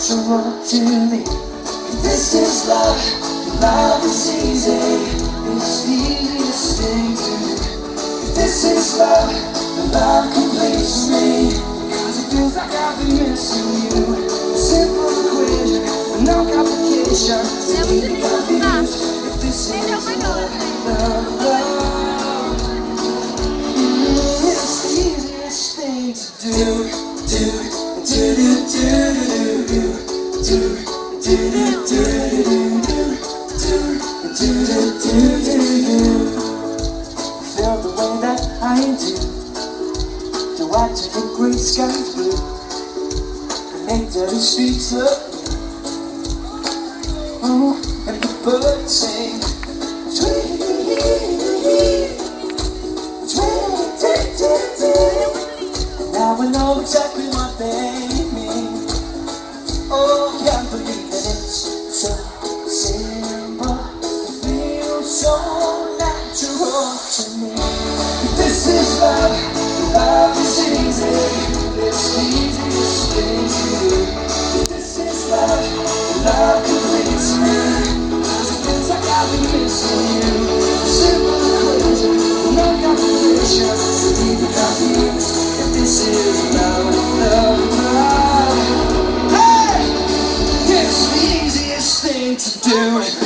natural to me. This is love, love is easy. It's the easiest thing to do. This is love, love completes me. Cause it feels like I've been missing you. Simple equation, no complication. Mo? If this is love, love. It's the easiest thing to do. Do, do, do, do, do, do, watching the great sky blue. The nectar speaks of. Oh, and the birds sing. If this is love, love is easy. It's the easiest thing to do. If this is love, love completes me. feels like I've been missing you. Simple and no complications. So leave it up. If this is love, love, love. Hey! It's the easiest thing to do.